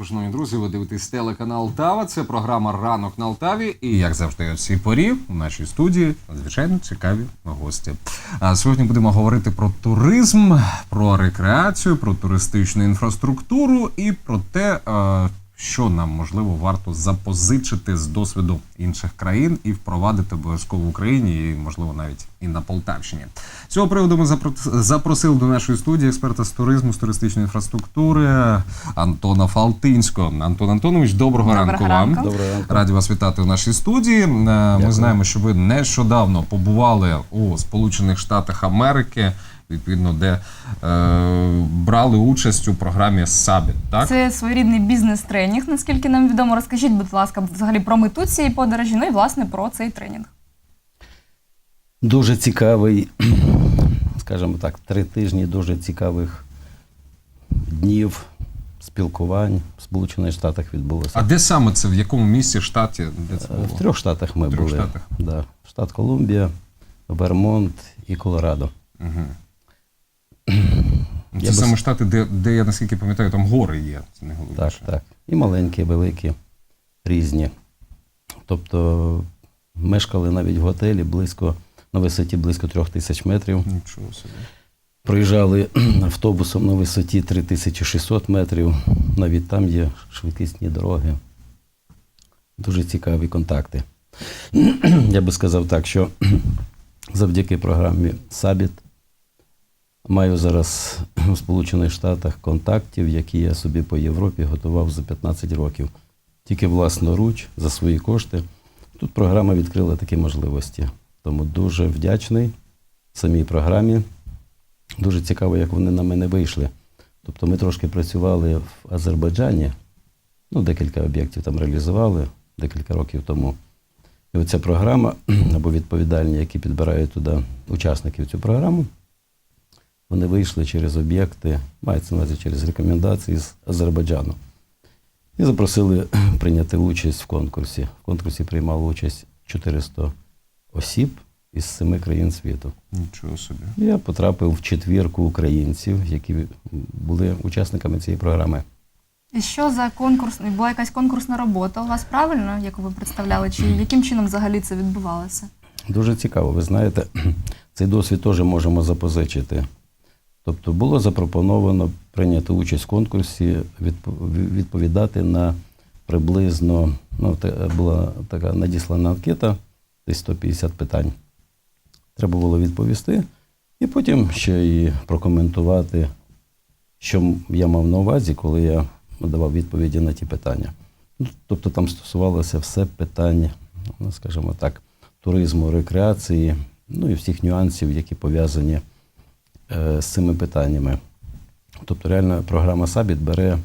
ранку, шановні друзі. Ви дивитесь телеканал Тава. Це програма Ранок на Алтаві. І як завжди, о цій порі у нашій студії надзвичайно цікаві гості. А сьогодні будемо говорити про туризм, про рекреацію, про туристичну інфраструктуру і про те, е, що нам можливо варто запозичити з досвіду інших країн і впровадити обов'язково в Україні, і можливо навіть і на Полтавщині. З цього приводу ми запро- запросили до нашої студії експерта з туризму, з туристичної інфраструктури Антона Фалтинського. Антон Антонович, доброго, Доброго ранку, ранку. вам. Доброго ранку. Раді вас вітати у нашій студії. Е, Ми знаємо, що ви нещодавно побували у Сполучених Штатах Америки, відповідно, де е, брали участь у програмі Сабіт. Так Це своєрідний бізнес-тренінг, наскільки нам відомо. Розкажіть, будь ласка, взагалі про мету цієї подорожі, ну і власне про цей тренінг. Дуже цікавий, скажімо так, три тижні дуже цікавих днів спілкувань в Сполучених Штатах відбулося. а де саме це? В якому місці штаті? Де це Е, було? В трьох штатах ми В трьох були. штатах. Да. Штат Колумбія, Вермонт і Колорадо. Угу. Це Я саме с- штати, де, де я наскільки пам'ятаю, там гори є. Це Так, так. І маленькі, і великі, різні. Тобто мешкали навіть в готелі близько, на висоті близько трьох тисяч метрів. Нічого собі. Проїжджали автобусом на висоті 3600 метрів. Навіть там є швидкісні дороги. Дуже цікаві контакти. Я би сказав так, що завдяки програмі Сабіт маю зараз у Сполучених Штатах контактів, які я собі по Європі готував за 15 років. Тільки власноруч, за свої кошти. Тут програма відкрила такі можливості. Тому дуже вдячний самій програмі. Дуже цікаво, як вони на мене вийшли. Тобто ми трошки працювали в Азербайджані, ну, декілька об'єктів там реалізували декілька років тому. І оця програма, або відповідальні, які підбирають туди учасників цю програму, вони вийшли через об'єкти, мається на увазі через рекомендації з Азербайджану. І запросили прийняти участь в конкурсі. В конкурсі приймало участь 400 осіб із семи країн світу. Нічого собі. Я потрапив в четвірку українців, які були учасниками цієї програми. І що за конкурс? Була якась конкурсна робота у вас правильно, яку ви представляли? Чи яким чином взагалі це відбувалося? Дуже цікаво. Ви знаєте, цей досвід теж можемо запозичити. Тобто було запропоновано прийняти участь в конкурсі, відпо- відповідати на приблизно, ну, була така надіслана анкета, десь 150 питань. Треба було відповісти, і потім ще і прокоментувати, що я мав на увазі, коли я давав відповіді на ті питання. Ну, Тобто там стосувалося все питань, ну, скажімо так, туризму, рекреації, ну і всіх нюансів, які пов'язані з цими питаннями. Тобто, реально програма Сабіт бере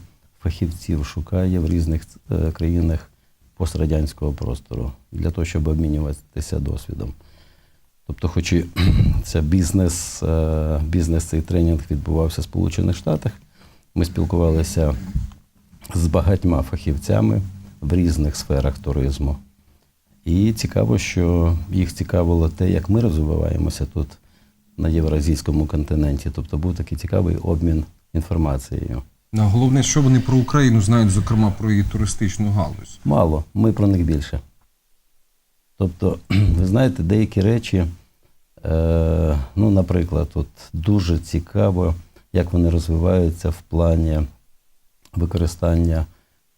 фахівців, шукає в різних е, країнах пострадянського простору для того, щоб обмінюватися досвідом. Тобто, хоч і це бізнес, е, бізнес цей тренінг відбувався в Сполучених Штатах, ми спілкувалися з багатьма фахівцями в різних сферах туризму. І цікаво, що їх цікавило те, як ми розвиваємося тут на євразійському континенті. Тобто був такий цікавий обмін інформацією. Ну, а головне, що вони про Україну знають, зокрема про її туристичну галузь. Мало, ми про них більше. Тобто, ви знаєте, деякі речі, е, ну, наприклад, от дуже цікаво, як вони розвиваються в плані використання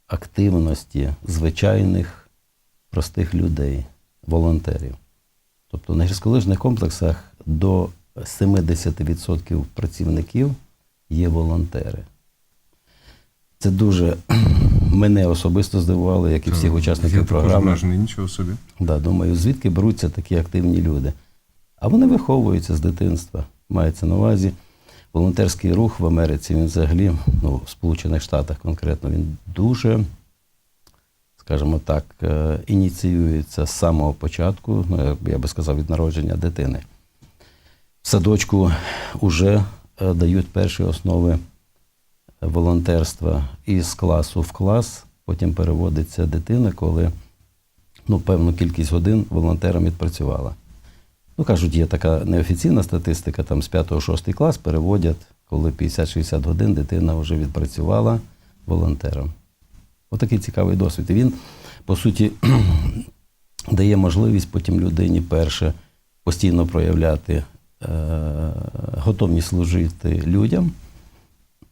активності звичайних простих людей, волонтерів. Тобто на гірськолижних комплексах до 70% працівників є волонтери. Це дуже мене особисто здивувало, як і всіх Я учасників також програми. вражений, нічого собі. Да, думаю, звідки беруться такі активні люди. А вони виховуються з дитинства. Мається на увазі. Волонтерський рух в Америці, він взагалі, ну, в Сполучених Штатах конкретно, він дуже, скажімо так, е, ініціюється з самого початку, ну, я- я би сказав, від народження дитини. Садочку вже е, дають перші основи волонтерства із класу в клас, потім переводиться дитина, коли ну, певну кількість годин волонтером відпрацювала. Ну, кажуть, є така неофіційна статистика, там з 5-6 клас переводять, коли 50-60 годин дитина вже відпрацювала волонтером. Отакий цікавий досвід. І він, по суті, дає можливість потім людині перше постійно проявляти е, готовність служити людям.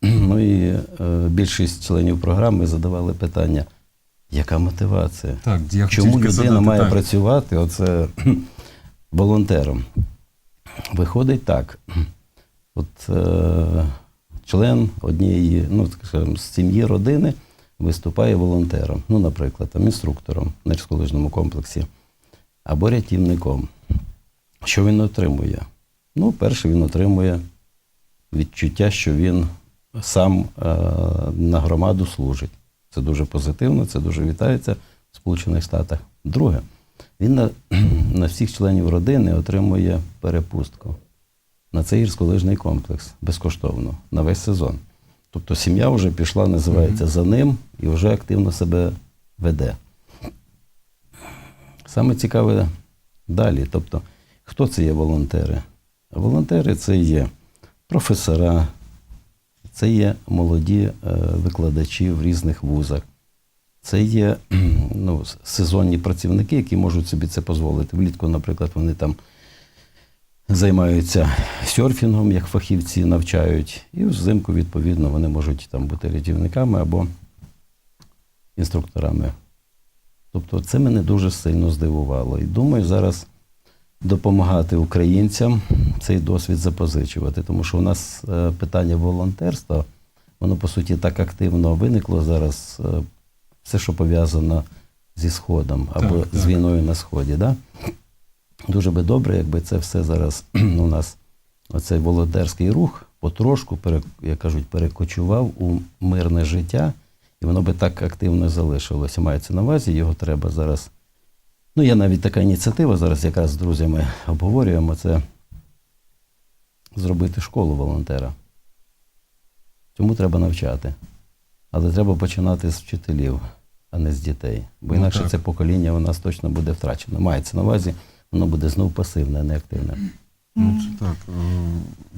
Ну і е, більшість членів програми задавали питання, яка мотивація? Так, я Чому людина задати, має так. працювати оце волонтером? Виходить так. От е, член однієї, ну, так скажемо, з сім'ї родини виступає волонтером, ну, наприклад, там, інструктором на гірськолижному комплексі або рятівником. Що він отримує? Ну, перше, він отримує відчуття, що він сам е, на громаду служить. Це дуже позитивно, це дуже вітається в Сполучених Штатах. Друге, він на, на всіх членів родини отримує перепустку на цей гірськолижний комплекс безкоштовно на весь сезон. Тобто сім'я вже пішла, називається за ним і вже активно себе веде. Саме цікаве далі. Тобто, хто це є волонтери? Волонтери це є професора, це є молоді е, викладачі в різних вузах. Це є ну, сезонні працівники, які можуть собі це дозволити. Влітку, наприклад, вони там займаються серфінгом, як фахівці навчають, і взимку, відповідно, вони можуть там бути рятівниками або інструкторами. Тобто це мене дуже сильно здивувало. І думаю, зараз допомагати українцям цей досвід запозичувати, тому що у нас е, питання волонтерства, воно по суті так активно виникло зараз. е, Все, що пов'язано зі Сходом або Так, з так. війною на Сході. Да? Дуже би добре, якби це все зараз у нас, оцей волонтерський рух, потрошку, як кажуть, перекочував у мирне життя, і воно би так активно залишилося. Мається на увазі, його треба зараз. Ну, є навіть така ініціатива, зараз якраз з друзями обговорюємо це зробити школу волонтера. Цьому треба навчати. Але треба починати з вчителів, а не з дітей. Бо Ну, інакше так. це покоління у нас точно буде втрачено. Мається на увазі, воно буде знов пасивне, а не активне. Ну, це так. е,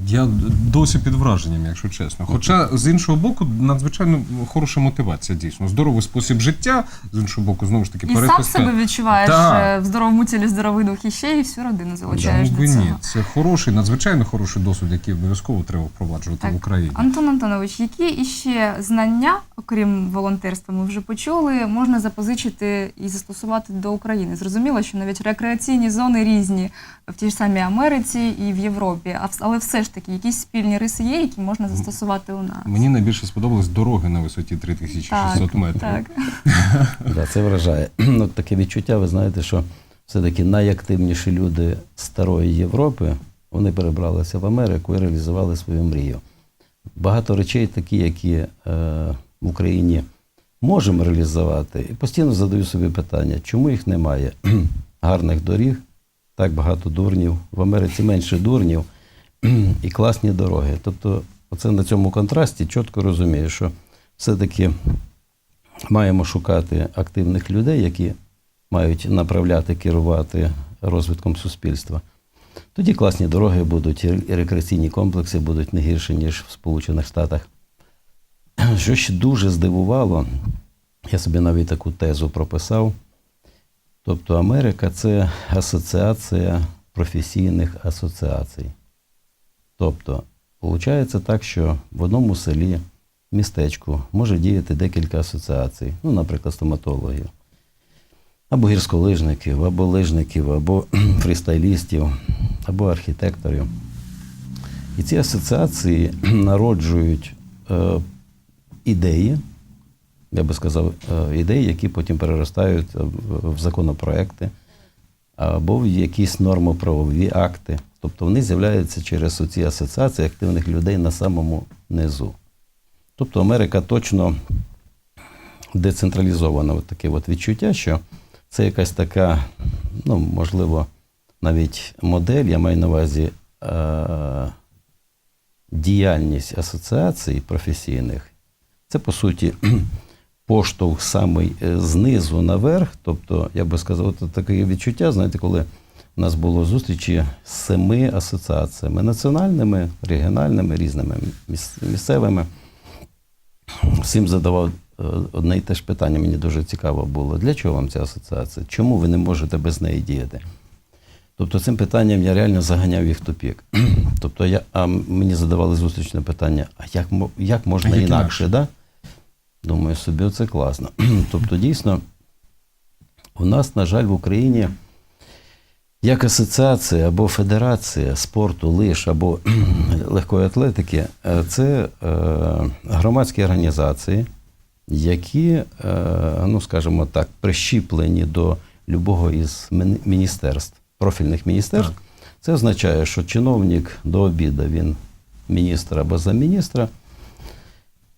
Я досі під враженням, якщо чесно. Хоча, з іншого боку, надзвичайно хороша мотивація, дійсно. Здоровий спосіб життя, з іншого боку, знову ж таки, І сам себе відчуваєш Так. е, в здоровому тілі, здоровий дух і ще і всю родину залучаєш Чому до цього. ні? Це хороший, надзвичайно хороший досвід, який обов'язково треба впроваджувати Так. в Україні. Антон Антонович, які іще знання, окрім волонтерства, ми вже почули, можна запозичити і застосувати до України? Зрозуміло, що навіть рекреаційні зони різні в тій ж самій Америці і в Європі, але все ж таки якісь спільні риси є, які можна застосувати у нас. Мені найбільше сподобались дороги на висоті 3600 метрів. Так. Да, це вражає. Ну, таке відчуття, ви знаєте, що все-таки найактивніші люди старої Європи вони перебралися в Америку і реалізували свою мрію. Багато речей такі, які е, в Україні можемо реалізувати, і постійно задаю собі питання, чому їх немає? Гарних доріг, так багато дурнів, в Америці менше дурнів і класні дороги. Тобто, оце на цьому контрасті чітко розумію, що все-таки маємо шукати активних людей, які мають направляти, керувати розвитком суспільства. Тоді класні дороги будуть, і рекреаційні комплекси будуть не гірші, ніж в Сполучених Штатах. Що ще дуже здивувало, я собі навіть таку тезу прописав. Тобто Америка це асоціація професійних асоціацій. Тобто, виходить так, що в одному селі, містечку може діяти декілька асоціацій, ну, наприклад, стоматологів, або гірськолижників, або лижників, або фрістайлістів, або архітекторів. І ці асоціації народжують е, ідеї, я би сказав, е, ідеї, які потім переростають в законопроекти або в якісь нормоправові акти. Тобто вони з'являються через ці асоціації активних людей на самому низу. Тобто Америка точно децентралізована от таке от відчуття, що це якась така, ну, можливо, навіть модель, я маю на увазі е- діяльність асоціацій професійних. Це, по суті, поштовх самий е, знизу наверх. Тобто, я би сказав, от таке відчуття, знаєте, коли у нас було зустрічі з семи асоціаціями національними, регіональними, різними місцевими. всім задавав е, одне і те ж питання, мені дуже цікаво було. Для чого вам ця асоціація? Чому ви не можете без неї діяти? Тобто цим питанням я реально заганяв їх в тупік. Тобто я, а мені задавали зустрічне питання, а як, як можна А як інакше? інакше? Да? Думаю, собі це класно. тобто, дійсно, у нас, на жаль, в Україні як асоціація або федерація спорту, лиш або легкої атлетики, е, це е, громадські організації, які, е, ну скажімо так, прищіплені до любого із міністерств, профільних міністерств. Так. Це означає, що чиновник до обіду він міністр або замміністра.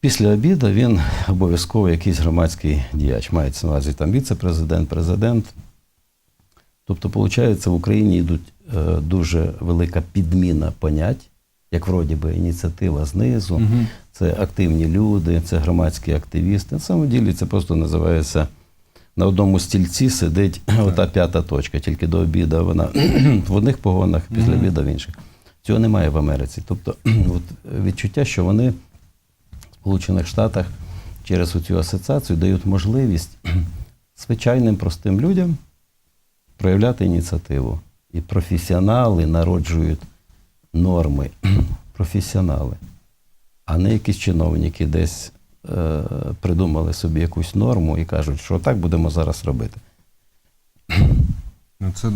Після обіду він обов'язково якийсь громадський діяч. Мається на увазі там віце-президент, президент. Тобто, виходить, в Україні йдуть е, дуже велика підміна понять, як вроді би ініціатива знизу, Мгм. це активні люди, це громадські активісти. На самом ділі це просто називається на одному стільці сидить ота п'ята точка, тільки до обіду вона в одних погонах, після обіду в інших. Цього немає в Америці. Тобто от відчуття, що вони Сполучених Штатах через цю асоціацію дають можливість звичайним простим людям проявляти ініціативу. І професіонали народжують норми. Професіонали, а не якісь чиновники десь е, придумали собі якусь норму і кажуть, що так будемо зараз робити. Ну, це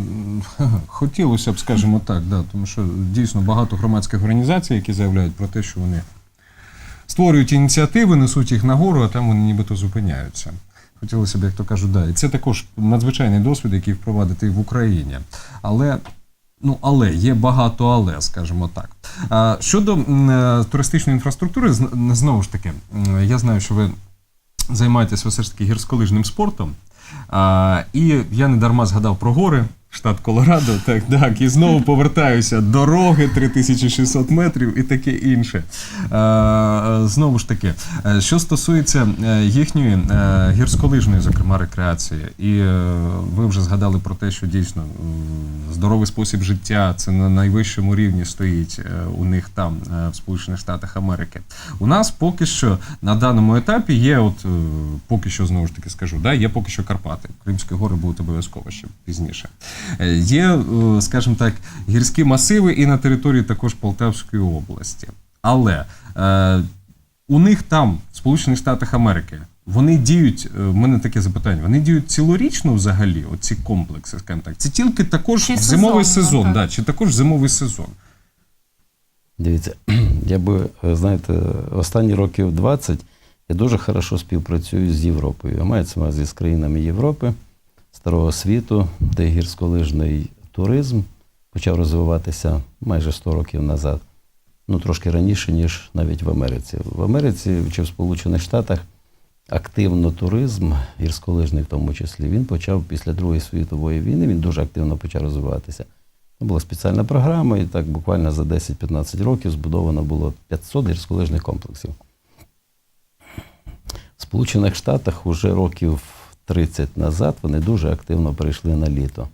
хотілося б, скажімо так, да, тому що дійсно багато громадських організацій, які заявляють про те, що вони створюють ініціативи, несуть їх нагору, а там вони нібито зупиняються. Хотілося б, як то кажуть, да. І це також надзвичайний досвід, який впровадити в Україні. Але, ну, але є багато але, скажімо так. Щодо е, туристичної інфраструктури, знову ж таки, я знаю, що ви займаєтесь все ж таки гірськолижним спортом. І я не дарма згадав про гори, штат Колорадо, так, так, і знову повертаюся. Дороги 3600 метрів і таке інше. Знову ж таки, е, що стосується е, їхньої е, гірськолижної, зокрема, рекреації, і е, ви вже згадали про те, що дійсно здоровий спосіб життя це на найвищому рівні стоїть е, у них там, е, в Сполучених Штатах Америки. У нас поки що на даному етапі є, от е, поки що знову ж таки скажу, да, є поки що Карпати. Кримські гори будуть обов'язково ще пізніше. Є, скажімо так, гірські масиви і на території також Полтавської області. Але е, у них там, в Сполучених Штатах Америки, вони діють, е, в мене таке запитання, вони діють цілорічно взагалі, оці комплекси, скажімо так. Це тільки також Чи зимовий сезонно, сезон, так. да, чи також зимовий сезон. Дивіться, я би, е, знаєте, останні років 20 я дуже хорошо співпрацюю з Європою. А мається на увазі з країнами Європи, Старого світу, де гірськолижний туризм почав розвиватися майже 100 років назад. Ну, трошки раніше, ніж навіть в Америці. В Америці чи в Сполучених Штатах активно туризм, гірськолижний в тому числі, він почав після Другої світової війни, він дуже активно почав розвиватися. Була спеціальна програма, і так буквально за 10-15 років збудовано було 500 гірськолижних комплексів. В Сполучених Штатах уже років 30 назад вони дуже активно перейшли на літо.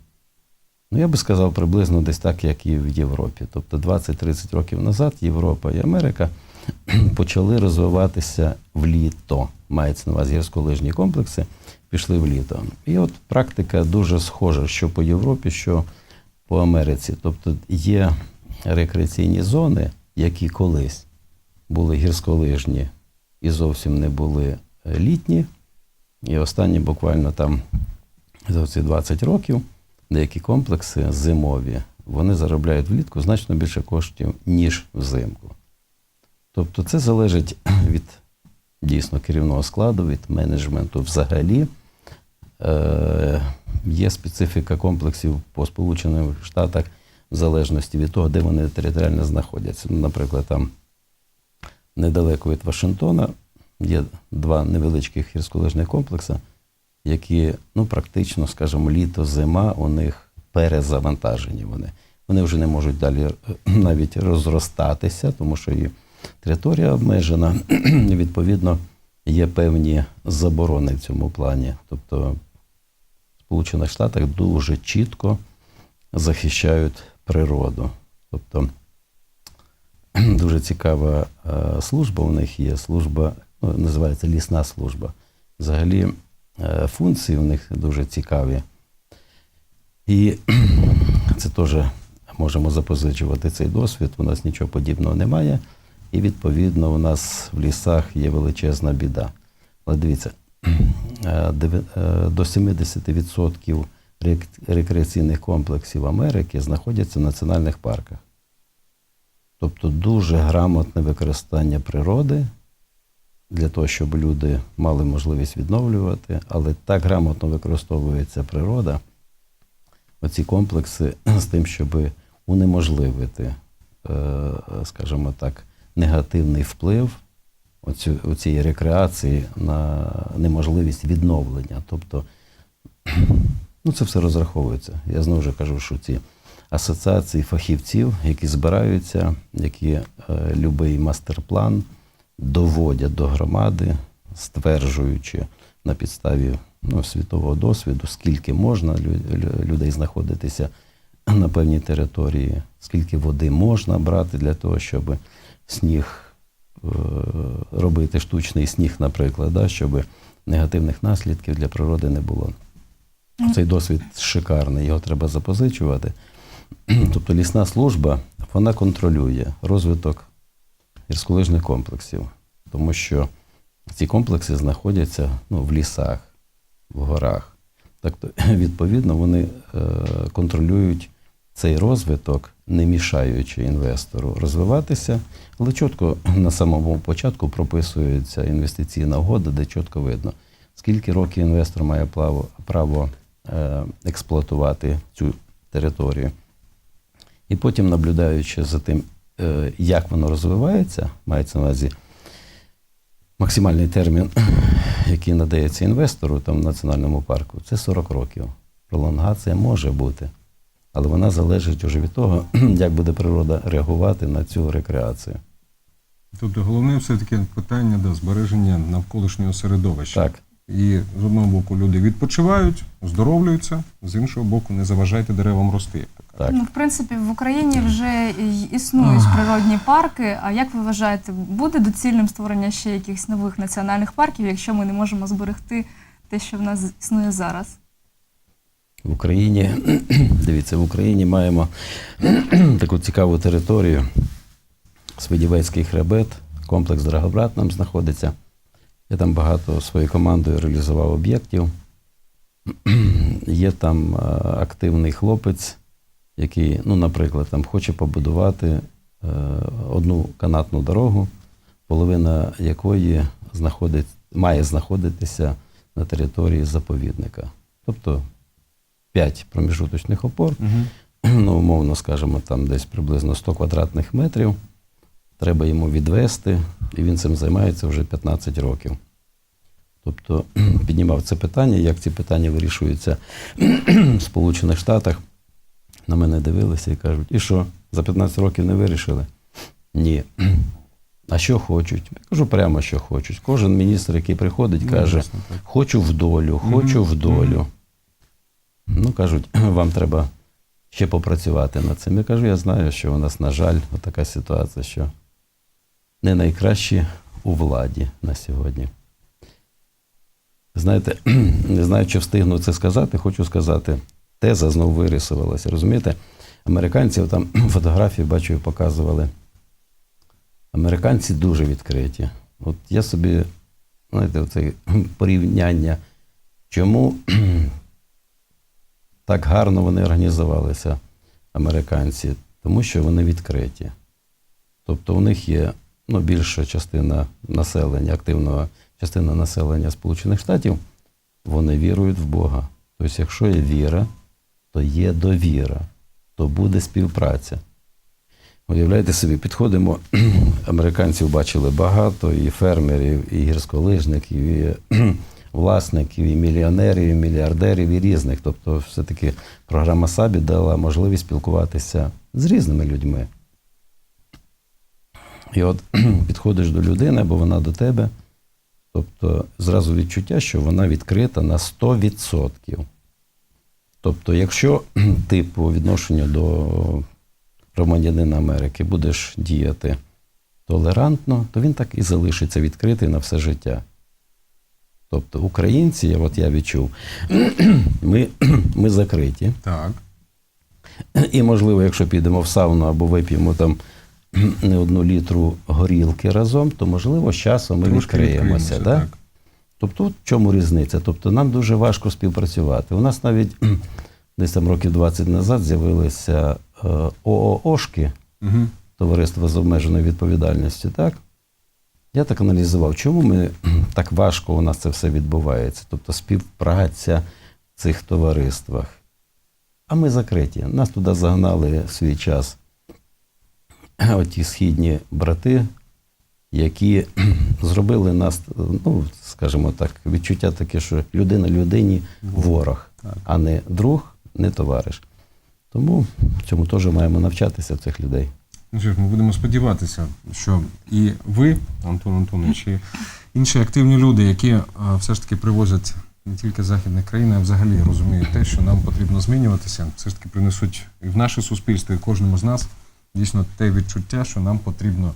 Ну, я би сказав, приблизно десь так, як і в Європі. Тобто 20-30 років назад Європа і Америка почали розвиватися в літо. Мається на увазі гірськолижні комплекси, пішли в літо. І от практика дуже схожа, що по Європі, що по Америці. Тобто є рекреаційні зони, які колись були гірськолижні і зовсім не були е, літні. І останні буквально там за ці 20 років деякі комплекси зимові, вони заробляють влітку значно більше коштів, ніж взимку. Тобто це залежить від дійсно керівного складу, від менеджменту взагалі. Е, є специфіка комплексів по Сполучених Штатах в залежності від того, де вони територіально знаходяться. Ну, Наприклад, там недалеко від Вашингтона є два невеличких гірськолижних комплекси, які ну, практично, скажімо, літо, зима у них перезавантажені. Вони, вони вже не можуть далі е, навіть розростатися, тому що і територія обмежена. Відповідно, є певні заборони в цьому плані. Тобто в Сполучених Штатах дуже чітко захищають природу. Тобто дуже цікава е, служба у них є служба ну, називається лісна служба. Взагалі е, функції в них дуже цікаві. І це теж можемо запозичувати цей досвід. У нас нічого подібного немає. І відповідно у нас в лісах є величезна біда. Але дивіться, е, е, до 70% рекреаційних комплексів Америки знаходяться в національних парках. Тобто дуже грамотне використання природи для того, щоб люди мали можливість відновлювати, але так грамотно використовується природа, оці комплекси з тим, щоб унеможливити, е, скажімо так, негативний вплив оцю, цієї рекреації на неможливість відновлення. Тобто, ну, це все розраховується. Я знову ж кажу, що ці асоціації фахівців, які збираються, які е, любий мастер-план доводять до громади, стверджуючи на підставі ну, світового досвіду, скільки можна лю- лю- людей знаходитися на певній території, скільки води можна брати для того, щоб сніг е, робити штучний сніг, наприклад, да, щоб негативних наслідків для природи не було. Цей досвід шикарний, його треба запозичувати. Тобто лісна служба вона контролює розвиток гірськолижних комплексів, тому що ці комплекси знаходяться ну, в лісах, в горах. Так, то, відповідно, вони е, контролюють цей розвиток, не мішаючи інвестору розвиватися, але чітко на самому початку прописується інвестиційна угода, де чітко видно, скільки років інвестор має право, е, експлуатувати цю територію. І потім, наблюдаючи за тим, е, як воно розвивається, мається на увазі максимальний термін, який надається інвестору там, в національному парку, це 40 років. Пролонгація може бути, але вона залежить вже від того, як буде природа реагувати на цю рекреацію. Тобто головне все-таки питання да, збереження навколишнього середовища. Так, І з одного боку люди відпочивають, оздоровлюються, з іншого боку, не заважайте деревам рости. Так. Ну, в принципі, в Україні вже існують природні парки. А як ви вважаєте, буде доцільним створення ще якихось нових національних парків, якщо ми не можемо зберегти те, що в нас існує зараз? В Україні, дивіться, в Україні маємо таку цікаву територію. Свидівецький хребет, комплекс Драгобрат нам знаходиться. Я там багато своєю командою реалізував об'єктів. Є там активний хлопець, який, ну, наприклад, там хоче побудувати е, одну канатну дорогу, половина якої знаходить, має знаходитися на території заповідника. Тобто 5 проміжуточних опор, Мгм. ну, умовно скажемо, там десь приблизно 100 квадратних метрів. Треба йому відвести, і він цим займається вже 15 років. Тобто піднімав це питання, як ці питання вирішуються в Сполучених Штатах. На мене дивилися і кажуть, і що, за 15 років не вирішили? Ні. А що хочуть? Я кажу прямо, що хочуть. Кожен міністр, який приходить, Ну, каже, хочу в долю, хочу в долю. Ну, кажуть, вам треба ще попрацювати над цим. Я кажу, я знаю, що у нас, на жаль, така ситуація, що не найкращі у владі на сьогодні. Знаєте, не знаю, чи встигну це сказати, хочу сказати, теза знову вирисувалася. Розумієте, американців там фотографії бачу, показували. Американці дуже відкриті. От я собі, знаєте, це порівняння, чому так гарно вони організувалися, американці, тому що вони відкриті. Тобто у них є ну, більша частина населення, активного частина населення Сполучених Штатів, вони вірують в Бога. Тобто, якщо є віра, то є довіра, то буде співпраця. Уявляєте собі, підходимо, американців бачили багато, і фермерів, і гірськолижників, і власників, і мільйонерів, і мільярдерів, і різних. Тобто, все-таки програма Сабі дала можливість спілкуватися з різними людьми. І от підходиш до людини, бо вона до тебе. Тобто, зразу відчуття, що вона відкрита на 100%. Тобто, якщо ти по відношенню до громадянина Америки будеш діяти толерантно, то він так і залишиться відкритий на все життя. Тобто українці, от я відчув, ми, ми закриті. Так. І, можливо, якщо підемо в сауну або вип'ємо там не одну літру горілки разом, то можливо з часом ми Трошки відкриємося. Да? так. Тобто, в чому різниця? Тобто, нам дуже важко співпрацювати. У нас навіть десь там років 20 назад з'явилися е, ОООшки, Угу. товариство з обмеженою відповідальністю, так? Я так аналізував, чому ми так важко у нас це все відбувається, тобто співпраця в цих товариствах. А ми закриті. Нас туди загнали в свій час оті східні брати, які зробили нас, ну, скажімо так, відчуття таке, що людина людині ворог, а не друг, не товариш. Тому цьому теж маємо навчатися цих людей. Ну що ж, ми будемо сподіватися, що і ви, Антон Антонович, і інші активні люди, які е, все ж таки привозять не тільки західних країн, а взагалі розуміють те, що нам потрібно змінюватися, все ж таки принесуть і в наше суспільство, і кожному з нас дійсно те відчуття, що нам потрібно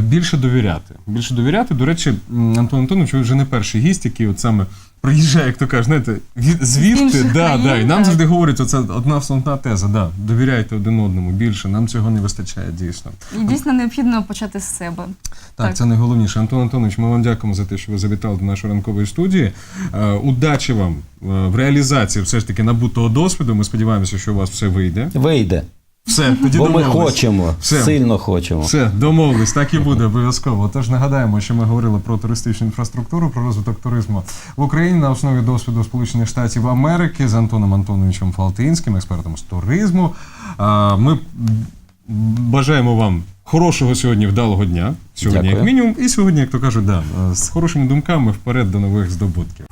більше довіряти. Більше довіряти. До речі, Антон Антонович, ви вже не перший гість, який от саме приїжджає, як то кажуть, знаєте, від, звідти, да, країн, да, і нам так. завжди говорять, оце одна основна теза, да, довіряйте один одному більше, нам цього не вистачає дійсно. І дійсно необхідно почати з себе. Так, Так. це найголовніше. Антон Антонович, ми вам дякуємо за те, що ви завітали до нашої ранкової студії. Е, удачі вам е, в реалізації все ж таки набутого досвіду. Ми сподіваємося, що у вас все вийде. Вийде. Все, тоді Бо ми домовились. хочемо, Все. сильно хочемо. Все, домовились, так і буде обов'язково. Тож нагадаємо, що ми говорили про туристичну інфраструктуру, про розвиток туризму в Україні на основі досвіду Сполучених Штатів Америки з Антоном Антоновичем Фалтинським, експертом з туризму. А, Ми бажаємо вам хорошого сьогодні вдалого дня. Сьогодні, Дякую. як мінімум, і сьогодні, як то кажуть, да, з хорошими думками вперед до нових здобутків.